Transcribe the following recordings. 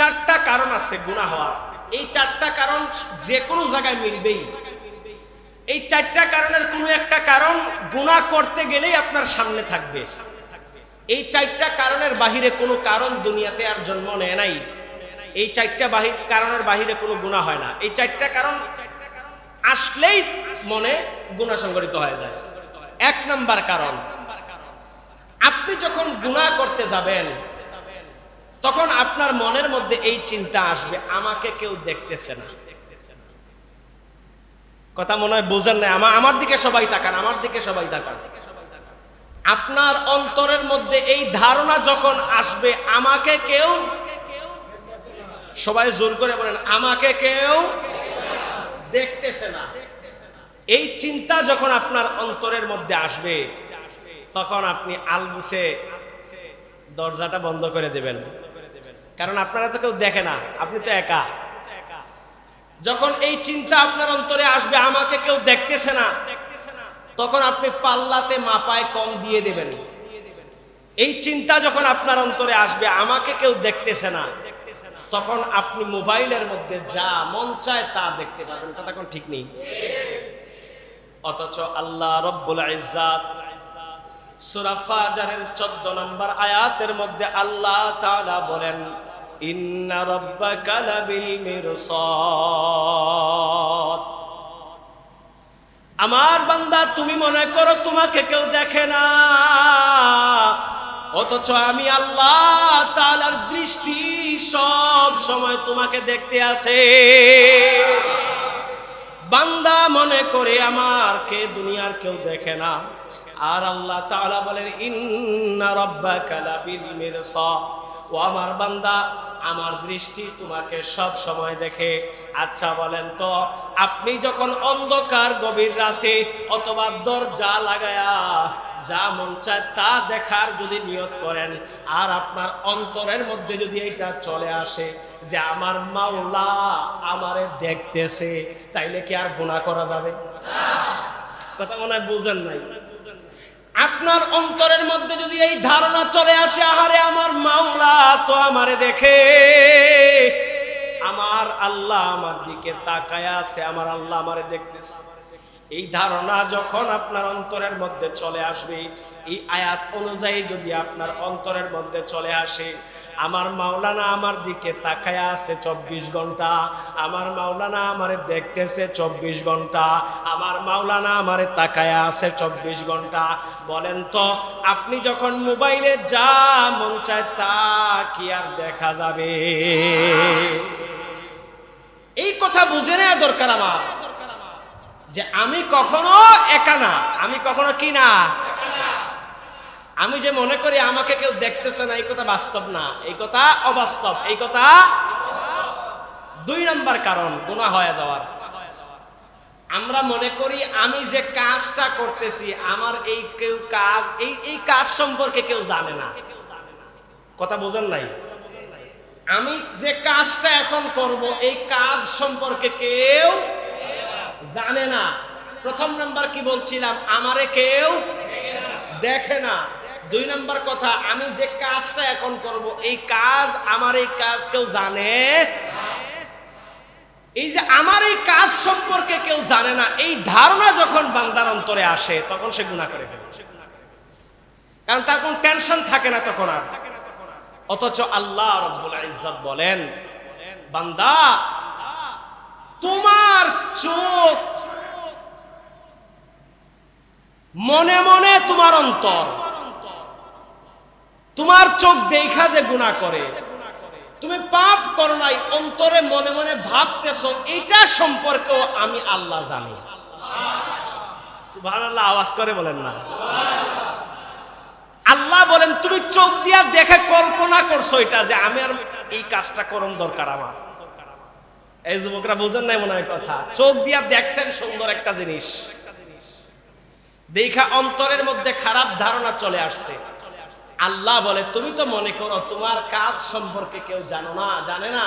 চারটা কারণ আছে গুণা হওয়া এই চারটা কারণ যে কোনো জায়গায় মিলবেই। এই চারটা কারণের কোনো একটা কারণ গুণা করতে গেলেই আপনার সামনে থাকবে। এই চারটা কারণের বাহিরে কোনো কারণ দুনিয়াতে আর জন্ম নেয় নাই। এই চারটা বাহির কারণের বাহিরে কোনো গুণা হয় না। এই চারটা কারণ আসলেই মনে গুণা সংগঠিত হয়ে যায়। এক নাম্বার কারণ, আপনি যখন গুণা করতে যাবেন তখন আপনার মনের মধ্যে এই চিন্তা আসবে, আমাকে কেউ দেখতেছে না। কথা মনে হয় বোঝেন না আমার আমার দিকে সবাই তাকান, আমার দিকে সবাই তাকান। আপনার অন্তরের মধ্যে এই ধারণা যখন আসবে, আমাকে কেউ সবাই জোর করে বলেন, আমাকে কেউ দেখতেছে না। এই চিন্তা যখন আপনার অন্তরের মধ্যে আসবে, তখন আপনি আলবুসে দরজাটা বন্ধ করে দেবেন। কারণ আপনারা তো কেউ দেখে না, আপনি তো একা। যখন এই চিন্তা আপনার অন্তরে আসবে, আমাকে কেউ দেখতেছে না, তখন আপনি পাল্লাতে মাপায় কম দিয়ে দেবেন। এই চিন্তা যখন আপনার অন্তরে আসবে, আমাকে কেউ দেখতেছে না, তখন আপনি মোবাইলের মধ্যে যা মন চায় তা দেখতে পাবেন। কথা কোন ঠিক নেই? অথচ আল্লাহ রব্বুল ইজ্জাত সূরা ফাজারের 14 নম্বর আয়াতের মধ্যে আল্লাহ তাআলা বলেন আমার বান্দা, তুমি মনে করো তোমাকে কেউ দেখে না। অথচ আমি আল্লাহ তাআলার দৃষ্টি সব সময় তোমাকে দেখতে আসে। বান্দা মনে করে আমার কে দুনিয়ার কেউ দেখে না। আর আল্লাহ তাআলা বলেন, ইন্না রাব্বাকা লাবিল মিরসাদ। ও আমার বান্দা আমার দৃষ্টি তোমাকে সব সময় দেখে। আচ্ছা বলেন তো, আপনি যখন অন্ধকার গভীর রাতে অথবা দরজা লাগায়া যা মন চায় তা দেখার যদি নিয়ত করেন, আর আপনার অন্তরের মধ্যে যদি এটা চলে আসে যে আমার মাওলা আমারে দেখতেছে, তাইলে কি আর গুণা করা যাবে? কথা মনে হয় বুঝেন নাই? আপনার অন্তরের মধ্যে যদি এই ধারণা চলে আসে, আহারে আমার মাওলা তো আমারে দেখে। আমার আল্লাহ আমার দিকে তাকায় আছে, আমার আল্লাহ আমারে দেখতেছে। এই ধারণা যখন আপনার অন্তরের মধ্যে চলে আসবে, এই আয়াত অনুযায়ী যদি আপনার অন্তরের মধ্যে চলে আসে, আমার মাওলানা আমার দিকে তাকায় আছে চব্বিশ ঘণ্টা, আমার মাওলানা আমারে দেখতেছে চব্বিশ ঘণ্টা, আমার মাওলানা আমারে তাকায় আছে চব্বিশ ঘণ্টা, বলেন তো আপনি যখন মোবাইলে যা মন চায় তা কি আর দেখা যাবে? এই কথা বুঝে নেওয়া দরকার আমার। যে আমি কখনো একা না। আমি কখনো কি না? আমি যে মনে করি আমাকে কেউ দেখতেছে না, এই কথা বাস্তব না। এই কথা অবাস্তব। এই কথা দুই নম্বর কারণ গুণা হয়ে যাওয়ার। আমরা মনে করি আমি যে কাজটা করতেছি, আমার এই কেউ কাজ, এই এই কাজ সম্পর্কে কেউ জানে না। কথা বোঝেন নাই? আমি যে কাজটা এখন করব, এই কাজ সম্পর্কে কেউ জানে না। প্রথম নাম্বার কি বলছিলাম? আমারে কেউ দেখে না। দুই নাম্বার কথা, আমি যে কাজটা এখন করব, এই কাজ আমার এই কাজ কেউ জানে? এই যে আমার এই কাজ সম্পর্কে কেউ জানে না, এই ধারণা যখন বান্দার অন্তরে আসে, তখন সে গুণা করে ফেলে। কারণ তার কোন টেনশন থাকে না তখন আর। অথচ আল্লাহ রব্বুল ইজ্জত বলেন, বান্দা তোমার চোখ মনে মনে তোমার অন্তর। তোমার চোখ দেখা যে গুণা করে। তুমি পাপ করো নাই, অন্তরে মনে মনে ভাবতেছ এটা সম্পর্কেও আমি আল্লাহ জানি। আওয়াজ করে বলেন না। আল্লাহ বলেন, তুমি চোখ দিয়া দেখে কল্পনা করছ এটা যে আমি আর এই কাজটা করম দরকার আমার। এই যুবকরা বুঝেন নাই মনে হয় কথা। চোখ দিয়া দেখছেন সুন্দর একটা জিনিস। দেখা অন্তরের মধ্যে খারাপ ধারণা চলে আসছে। আল্লাহ বলে, তুমি তো মনে করো তোমার কাজ সম্পর্কে কেউ জানো না, জানে না?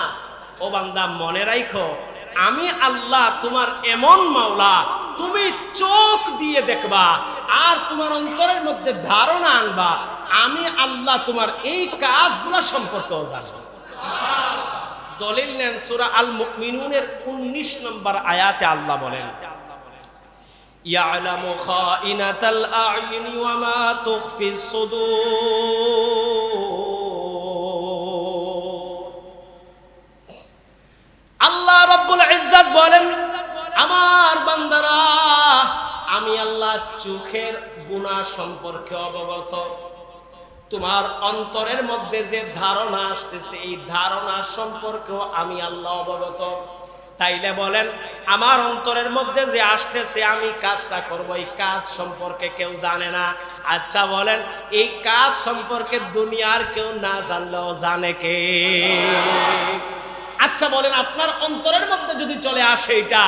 ও বান্দা, মনে রাখো আমি আল্লাহ তোমার এমন মাওলা, তুমি চোখ দিয়ে দেখবা আর তোমার অন্তরের মধ্যে ধারণা আনবা। আমি আল্লাহ তোমার এই কাজগুলো সম্পর্কেও জানো। দলিল নেন সূরা আল মুমিনুনের 19 নম্বর আয়াতে আল্লাহ বলেন খাইনাতাল আ'য়ুনি ওয়া মা তুখফিস সুদূর। আল্লাহ রব্বুল ইজ্জত বলেন, আমার বান্দারা, আমি আল্লাহ চোখের গুনাহ সম্পর্কে অবগত। তোমার অন্তরের মধ্যে যে ধারণা আসতেছে, এই ধারণা সম্পর্কেও আমি আল্লাহ অবগত। তাইলে বলেন, আমার অন্তরের মধ্যে যে আসতেছে, আমি কাজটা করব, এই কাজ সম্পর্কে কেউ জানে না। আচ্ছা বলেন, এই কাজ সম্পর্কে দুনিয়ার কেউ না জানলেও জানে কে? আচ্ছা বলেন, আপনার অন্তরের মধ্যে যদি চলে আসে এটা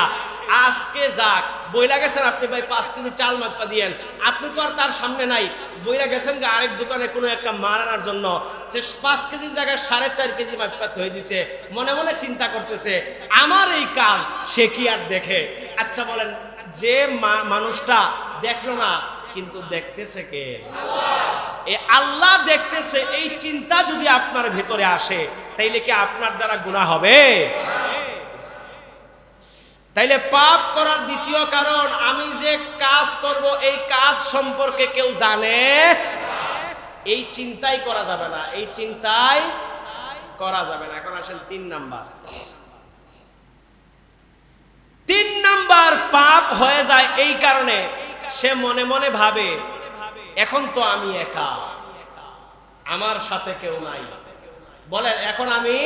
আজকে যাক। বইলা গেছেন আপনি ভাই পাঁচ কেজি চাল মাপা দিয়েন। আপনি তো আর তার সামনে নাই। বইলা গেছেন আরেক দোকানে কোনো একটা মাল আনার জন্য। সে পাঁচ কেজির জায়গায় সাড়ে চার কেজি মাপা হয়ে দিছে। মনে মনে চিন্তা করতেছে, আমার এই কাজ সে কি আর দেখে? আচ্ছা বলেন, যে মানুষটা দেখল না, কিন্তু দেখতেছে কে? এ আল্লাহ দেখতেছে, এই চিন্তা যদি আপনার ভেতরে আসে, তাইলে কি আপনার দ্বারা গুণা হবে? তাইলে পাপ করার দ্বিতীয় কারণ, আমি যে কাজ করব, এই কাজ সম্পর্কে কেউ জানে? এই চিন্তাই করা যাবে না, এই চিন্তাই করা যাবে না। এখন আসেন তিন নাম্বার। তিন নাম্বার, পাপ হয়ে যায় এই কারণে। সে মনে মনে ভাবে, এখন তো আমি একা, আমার সাথে কেউ নাই। বলেন, এখন আমি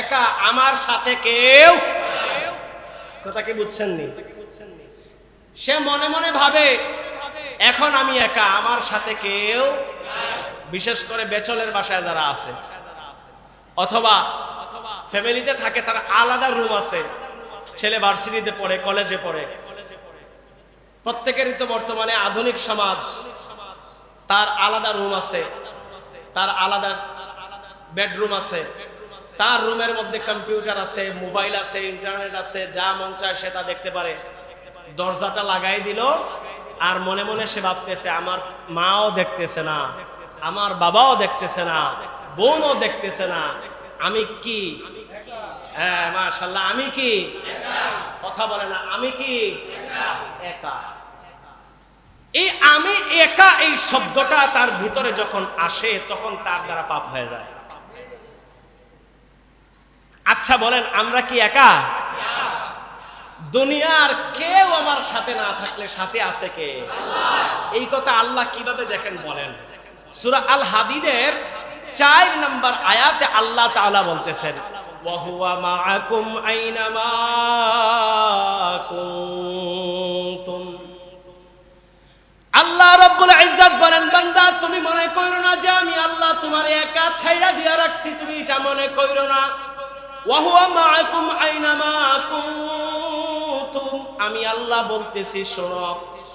একা আমার সাথে কেউ কথা কি বুঝছেন নি সে মনে মনে ভাবে এখন আমি একা আমার সাথে কেউ বিশেষ করে বেচলের বাসায় যারা আছে অথবা ফ্যামিলিতে থাকে তার আলাদা রুম আছে ছেলে ভার্সিটিতে পড়ে কলেজে পড়ে। প্রত্যেকেরই তো বর্তমানে আধুনিক সমাজ তার আলাদা রুম আছে তার আলাদা বেডরুম আছে তার রুমের মধ্যে কম্পিউটার আছে, মোবাইল আছে, ইন্টারনেট আছে, যা মন চায় সে তা দেখতে পারে। দরজাটা লাগাই দিল আর মনে মনে সে ভাবতেছে, আমার মাও দেখতেছে না, আমার বাবাও দেখতেছে না, বোনও দেখতেছে না, আমি কি? হ্যাঁ মাশাল্লাহ আমি কি? কথা বলে না, আমি কি? একা। এই আমি একা এই শব্দটা তার ভিতরে যখন আসে, তখন তার দ্বারা পাপ হয়ে যায়। আচ্ছা বলেন, আমরা কি একা? দুনিয়ার কেউ আমার সাথে না থাকলে সাথে আছে কে? এই কথা আল্লাহ কীভাবে দেখেন বলেন? সুরা আল হাদিদের চার নম্বর আয়াতে আল্লাহ তাআলা বলতেছেন আইনামা আল্লাহ রব্বুল ইজ্জত বলেন, বান্দা, তুমি মনে কইরো না যে আমি আল্লাহ তোমার একা ছাইড়া দিয়া রাখছি? তুমি এটা মনে করো না? আইনামা আমি আল্লাহ বলতেছি শোনো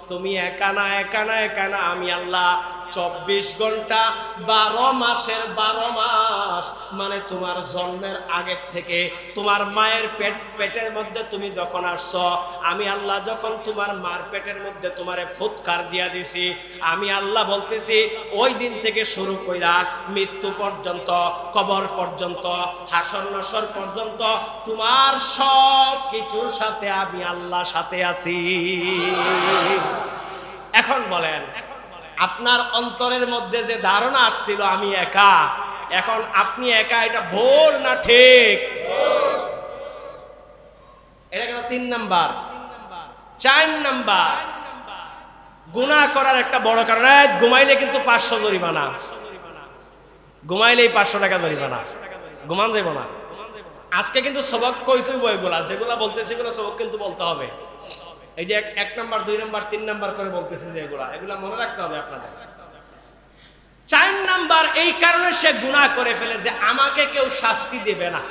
তুমি একা না একা না একা না আমি আল্লাহ চব্বিশ ঘণ্টা, বারো মাসের বারো মাস। মানে তোমার জন্মের আগের থেকে তোমার মায়ের পেট, পেটের মধ্যে তুমি যখন আসছ, আমি আল্লাহ যখন তোমার মার পেটের মধ্যে তোমারে ফুৎকার দিয়া দিছি, আমি আল্লাহ বলতেছি, ওই দিন থেকে শুরু কইরা মৃত্যু পর্যন্ত, কবর পর্যন্ত, হাসর নসর পর্যন্ত তোমার সব কিছুর সাথে আমি আল্লাহ সাথে আছি। এখন বলেন আপনার অন্তরের মধ্যে যে ধারণা আসছিল, আমি একা। এখন আপনি একা, এটা ভুল না ঠিক? এটা গেল তিন নাম্বার। চার নাম্বার। গুনাহ করার একটা বড় কারণ। ঘুমাইলে কিন্তু পাঁচশো জরিমানা। ঘুমাইলেই পাঁচশো টাকা জরিমানা। ঘুমান যাইব না। আজকে কিন্তু সবক কই তুই বইগুলা যেগুলা বলতেছি এগুলো সবক কিন্তু বলতে হবে। এই যে এক- নাম্বার, দুই নাম্বার, তিন নাম্বার করে বলতেছে যে এগুলা এগুলা মনে রাখতে হবে আপনাদের। চার নাম্বার, এই কারণে সে গুনাহ করে ফেলে যে আমাকে কেউ শাস্তি দেবে না।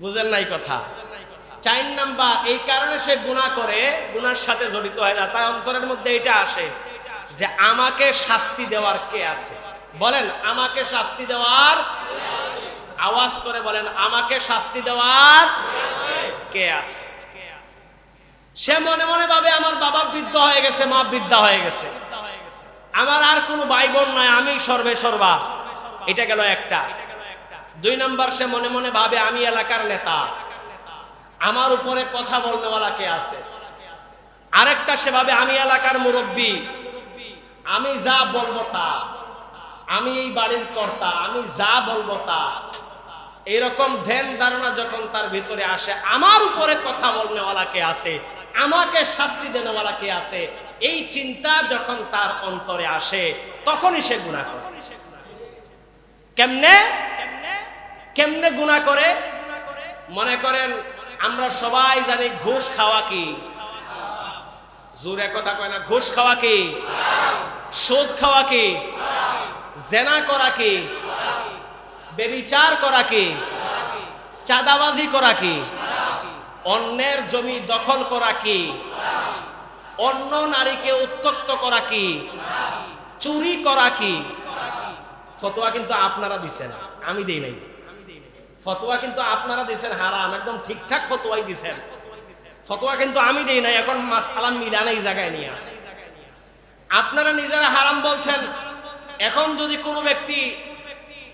বুঝেন নাই কথা? চার নাম্বার, এই কারণে সে গুনাহ করে, গুনার সাথে জড়িত হয়ে যায় তার অন্তরের মধ্যে এটা আসে যে আমাকে শাস্তি দেওয়ার কে আছে? বলেন, আমাকে শাস্তি দেওয়ার আওয়াজ করে বলেন, আমাকে শাস্তি দেওয়ার কে আছে? সে মনে মনে ভাবে, আমার বাবা বৃদ্ধ হয়ে গেছে, মা বৃদ্ধা হয়ে গেছে। আমার আর কোনো ভাই বোন নাই, আমি সর্বে সর্বা। এটা গেল একটা। দুই নাম্বার, সে মনে মনে ভাবে, আমি এলাকার নেতা। আমার উপরে কথা বলনেওয়ালা কে আছে? আরেকটা, সে ভাবে, আমি এলাকার মুরব্বী। আমি যা বলব তা। আমি এই বাড়ির কর্তা, আমি যা বলব তা। এরকম ধ্যান ধারণা যখন তার ভিতরে আসে, আমার উপরে কথা বলনেওয়ালা কে আছে? আমাকে শাস্তি দেনেওয়ালা কে আছে? এই চিন্তা যখন তার অন্তরে আসে, তখনই সে গুণা করে। কেমনে? কেমনে গুণা করে? মনে করেন, আমরা সবাই জানি ঘুষ খাওয়া কি? জোরে কথা কয় না, ঘুষ খাওয়া কি? সুদ খাওয়া কি? জেনা করা কি? বেবিচার করা কি? চাঁদাবাজি করা কি? অন্যের জমি দখল করা কি? অন্য নারীকে উত্তক্ত করা কি? চুরি করা কি? ফতোয়া কিন্তু আপনারা দিছেন, আমি দেই নাই। ফতোয়া কিন্তু আপনারা দিছেন, হারাম, একদম ঠিকঠাক ফতোয়াই দিছেন। ফতোয়া কিন্তু আমি দেই নাই, এখন মাসালা মিলান এই জায়গায় নিয়ে। আপনারা নিজেরা হারাম বলছেন, এখন যদি কোনো ব্যক্তি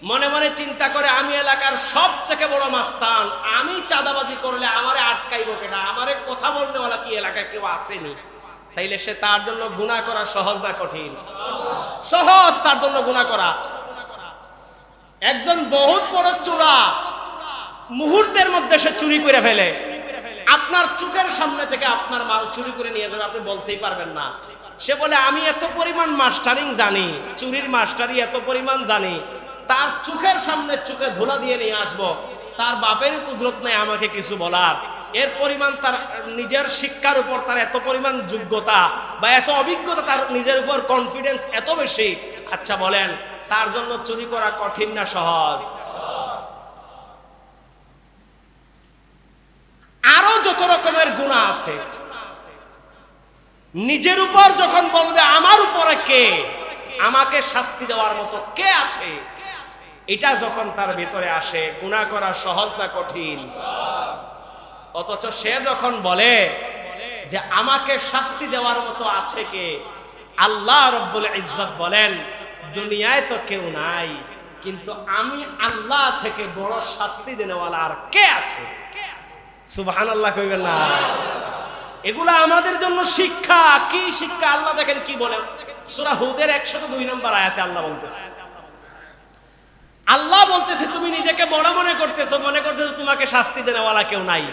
মনে মনে চিন্তা করে, আমি এলাকার সব থেকে বড় মাস্তান। আমি চাঁদাবাজি করলে আমারে আটকাইব কেনা আমারে কথা বলতে কি এলাকায় কেউ আসেনি? তাইলে সে তার জন্য গুণা করা সহজ না কঠিন? সহজ তার জন্য গুণা করা। একজন বহুত বড় চোরা মুহূর্তের মধ্যে সে চুরি করে ফেলে। আপনার চোখের সামনে থেকে আপনার মাল চুরি করে নিয়ে যাবে, আপনি বলতেই পারবেন না। সে বলে, আমি এত পরিমাণ মাস্টারিং জানি, চুরির মাস্টারি এত পরিমাণ জানি তার চোখের সামনে চোখে ধুলা দিয়ে নিয়ে আসব। তার বাপের কুদরত নেই আমাকে কিছু বলার। এর পরিমাণ তার নিজের শিক্ষার উপর তার এত পরিমাণ যোগ্যতা বা এত অভিজ্ঞতা তার নিজের উপর কনফিডেন্স এত বেশি। আচ্ছা বলেন, তার জন্য চুরি করা কঠিন না সহজ? আরও যত রকমের গুণা আছে। নিজের উপর যখন বলবে, আমার উপরে কে? আমাকে শাস্তি দেওয়ার মতো কে আছে? এটা যখন তার ভিতরে আসে, গুণা করা সহজ না কঠিন? অথচ সে যখন বলে যে আমাকে শাস্তি দেওয়ার মতো আছে কে? আল্লাহ রব্বুল ইজ্জত বলেন, দুনিয়ায় তো কেউ নাই, কিন্তু আমি আল্লাহ থেকে বড় শাস্তি দেনেওয়ালা আর কে আছে? সুবহান আল্লাহ কইবেন না। এগুলা আমাদের জন্য শিক্ষা। কি শিক্ষা? আল্লাহ দেখেন কি বলেন সূরা হুদের 102 নম্বর আয়াতে আল্লাহ বলতেছে। আল্লাহ বলতেছে, তুমি নিজেকে বড় মনে করতেছো মনে করতেছো তোমাকে শাস্তি দেনেওয়ালা কেউ নাই।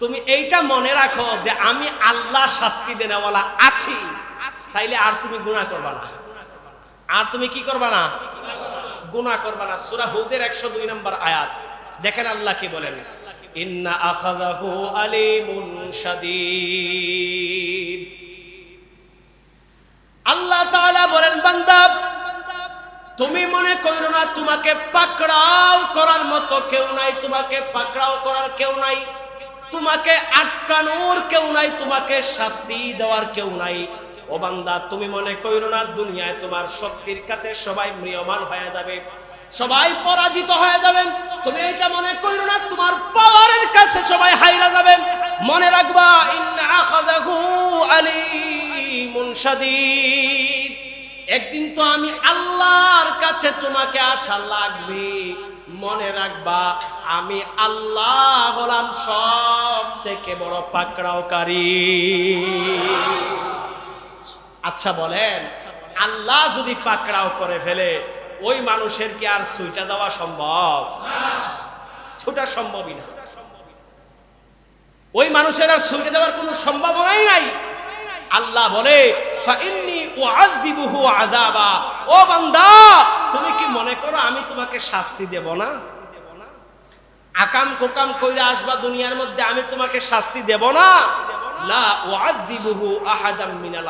তুমি এইটা মনে রাখো যে আমি আল্লাহ শাস্তি দেনেওয়ালা আছি। তাইলে আর তুমি গুনাহ করবা না। আর তুমি কি করবা না? গুনাহ করবা না। সূরা হুদের 102 নম্বর আয়াত। দেখেন আল্লাহ কি বলেন, ইন্না আখাযাহু আলিমুন শাদীদ। আল্লাহ তাআলা বলেন, বান্দা তুমি মনে করো না তোমাকে পাকড়াও করার মতো কেউ নাই, তোমাকে পাকড়াও করার কেউ নাই, তোমাকে আটকানোর কেউ নাই, তোমাকে শাস্তি দেওয়ার কেউ নাই। ও বান্দা, তুমি মনে করো না দুনিয়ায় তোমার শক্তির কাছে সবাই ম্রিয়মান হয়ে যাবে, সবাই পরাজিত হয়ে যাবেন তুমি এটা মনে করো না তোমার পাওয়ারের কাছে সবাই হাইরা যাবেন মনে রাখবা, ইন্না আখাযাহু আলিমুন শাদীদ। একদিন তো আমি আল্লাহর কাছে তোমাকে আসা লাগবে। মনে রাখবা, আমি আল্লাহ হলাম সব থেকে বড় পাকড়াওকারী। আচ্ছা বলেন, আল্লাহ যদি পাকড়াও করে ফেলে, ওই মানুষের কি আর সুইটা দেওয়া সম্ভব? ছোটা সম্ভবই না। ওই মানুষের আর সুইটা দেওয়ার কোনো সম্ভাবনাই নাই। আল্লাহ বলে তুমি কি মনে করো আমি তোমাকে শাস্তি দেব না? আকাম কোকাম কইরা আসবা দুনিয়ার মধ্যে, আমি তোমাকে শাস্তি দেব না? মিনাল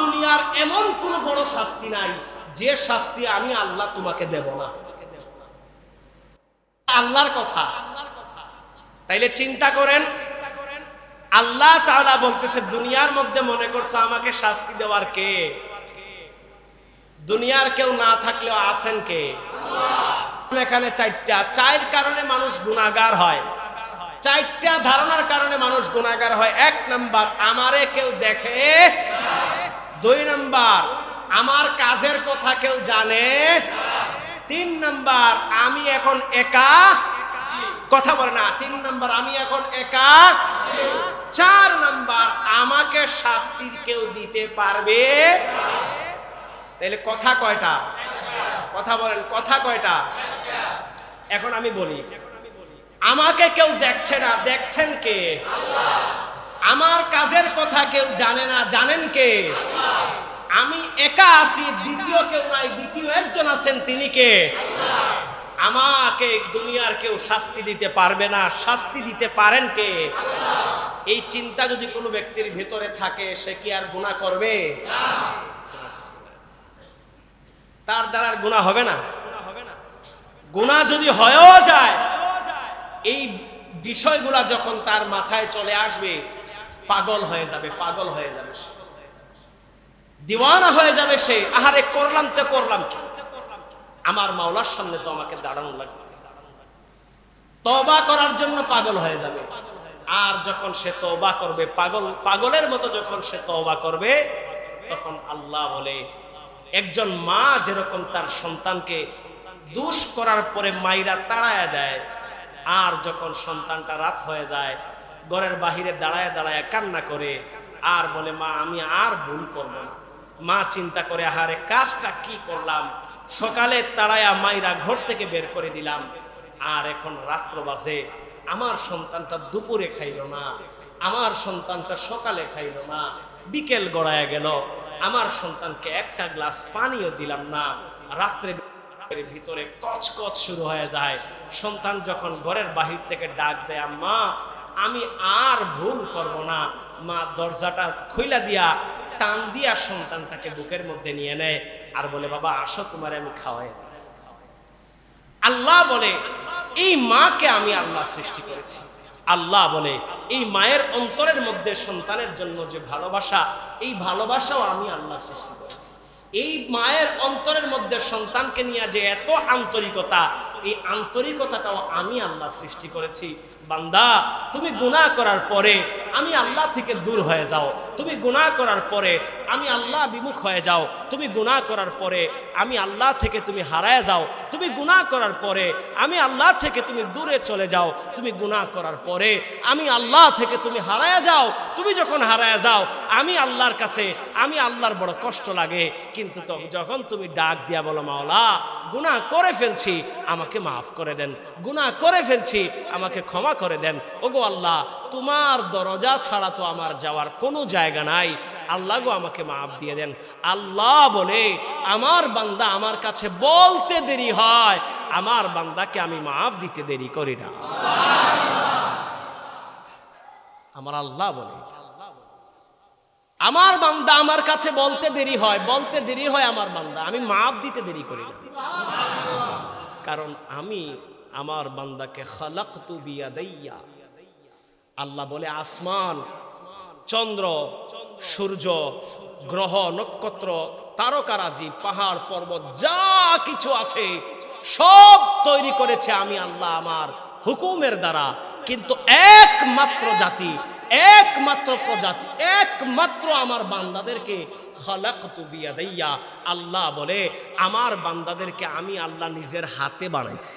দুনিয়ার এমন কোন বড় শাস্তি নাই, যে শাস্তি আমি আল্লাহ তোমাকে দেব না। আল্লাহর কথা। তাইলে চিন্তা করেন আল্লাহ তাআলা বলতেছে, দুনিয়ার মধ্যে মনে করছ আমাকে শাস্তি দেওয়ার কে? দুনিয়ার কেউ না থাকলেও আছেন কে? এখানে চারটা চার কারণে মানুষ গুণাগার হয়। চারটা ধারণার কারণে মানুষ গুণাগার হয়। এক নাম্বার, আমারে কেউ দেখে। দুই নাম্বার, আমার কাজের কথা কেউ জানে। তিন নাম্বার, আমি এখন একা। কথা বলে না, তিন নাম্বার, আমি এখন একা। চার নাম্বার, আমাকে শাস্তির কেউ দিতে পারবে? তাহলে কথা কয়টা? কথা বলেন, কথা কয়টা? এখন আমি বলি, আমাকে কেউ দেখছে না, দেখছেন কে? আমার কাজের কথা কেউ জানে না, জানেন কে? আমি একা আছি, দ্বিতীয় কেউ নাই, দ্বিতীয় একজন আছেন, তিনি কে? আমাকে দুনিয়ার কেউ শাস্তি দিতে পারবে না, শাস্তি দিতে পারেন কে? এই চিন্তা যদি কোনো ব্যক্তির ভিতরে থাকে, সে কি আর গুণা করবে? তার দ্বারা গুণা হবে না। গুণা যদি হয়েও যায়, এই বিষয়গুলা যখন তার মাথায় চলে আসবে, পাগল হয়ে যাবে, পাগল হয়ে যাবে সে। দিওয়ানা হয়ে যাবে সে। আহারে, করলাম তো করলাম কি? আমার মাওলার সামনে তো আমাকে দাঁড়ানো লাগবে। তবা করার জন্য পাগল হয়ে যাবে। আর যখন সে তবা করবে, পাগল, পাগলের মতো যখন সে তবা করবে, তখন আল্লাহ বলে, একজন মা যেরকম তার সন্তানকে দুষ করার পরে মাইরা তাড়ায়া দেয়, আর যখন সন্তানটা রাত হয়ে যায়, ঘরের বাহিরে দাঁড়ায় দাঁড়ায় কান্না করে, আর বলে, মা, আমি আর ভুল করব না। মা চিন্তা করে, আহারে, কাজটা কি করলাম? সকালে তাড়ায়া মাইরা ঘর থেকে বের করে দিলাম, আর এখন রাত্র বাজে আমার সন্তানটা দুপুরে খাইল না, আমার সন্তানটা সকালে খাইল না, বিকেল গড়ায় গেল, আমার সন্তানকে একটা গ্লাস পানিও দিলাম না, রাত্রে ভিতরে কচকচ শুরু হয়ে যায় সন্তান যখন ঘরের বাহির থেকে ডাক দেয়, আম্মা, আমি আর ভুল করব না মা দরজাটা খুইলা দিয়া টান দিয়া সন্তানটাকে বুকের মধ্যে নিয়ে নেয় আর বলে, বাবা, আসো তোমার আমি খাওয়াই। আল্লাহ বলে, এই মাকে আমি আল্লাহ সৃষ্টি করেছি। আল্লাহ বলে, এই মায়ের অন্তরের মধ্যে সন্তানের জন্য যে ভালোবাসা, এই ভালোবাসাও আমি আল্লাহ সৃষ্টি করেছি। এই মায়ের অন্তরের মধ্যে সন্তানকে নিয়ে যে এত আন্তরিকতা এই আন্তরিকতাটাও আমি আল্লাহ সৃষ্টি করেছি। বান্দা, তুমি গুনাহ করার পরে আমি আল্লাহ থেকে দূর হয়ে যাও। তুমি গুনাহ করার পরে আমি আল্লাহ বিমুখ হয়ে যাও। তুমি গুনাহ করার পরে আমি আল্লাহ থেকে তুমি হারায় যাও। তুমি গুনাহ করার পরে আমি আল্লাহ থেকে তুমি দূরে চলে যাও। তুমি গুনাহ করার পরে আমি আল্লাহ থেকে তুমি হারায় যাও। তুমি যখন হারায় যাও, আমি আল্লাহর কাছে, আমি আল্লাহর বড় কষ্ট লাগে। কিন্তু যখন তুমি ডাক দিয়া বলো, মাওলা, গুনাহ করে ফেলছি, আমাকে মাফ করে দেন, গুনাহ করে ফেলছি, আমাকে ক্ষমা করে দেন। ওগো আল্লাহ, তোমার দরজা ছাড়া তো আমার যাওয়ার কোনো জায়গা নাই। আল্লাহ গো আমাকে মাফ দিয়ে দেন। আল্লাহ বলে, আমার বান্দা আমার কাছে বলতে দেরি হয়, আমার বান্দাকে আমি মাফ দিতে দেরি করি না। আমার আল্লাহ বলে, আমার বান্দা আমার কাছে বলতে দেরি হয়, বলতে দেরি হয় আমার বান্দা, আমি মাফ দিতে দেরি করি না। কারণ আমি আমার বান্দাকে খালাকতু বিয়াদাইয়া। আল্লাহ বলে, আসমান, চন্দ্র, সূর্য, গ্রহ, নক্ষত্র, তারকারাজি, পাহাড়, পর্বত, যা কিছু আছে, সব তৈরি করেছে আমি আল্লাহ আমার হুকুমের দ্বারা। কিন্তু একমাত্র জাতি, একমাত্র প্রজাতি, একমাত্র আমার বান্দাদেরকে বিয়াদাইয়া। আল্লাহ বলে আমার বান্দাদেরকে আমি আল্লাহ নিজের হাতে বানাইছি।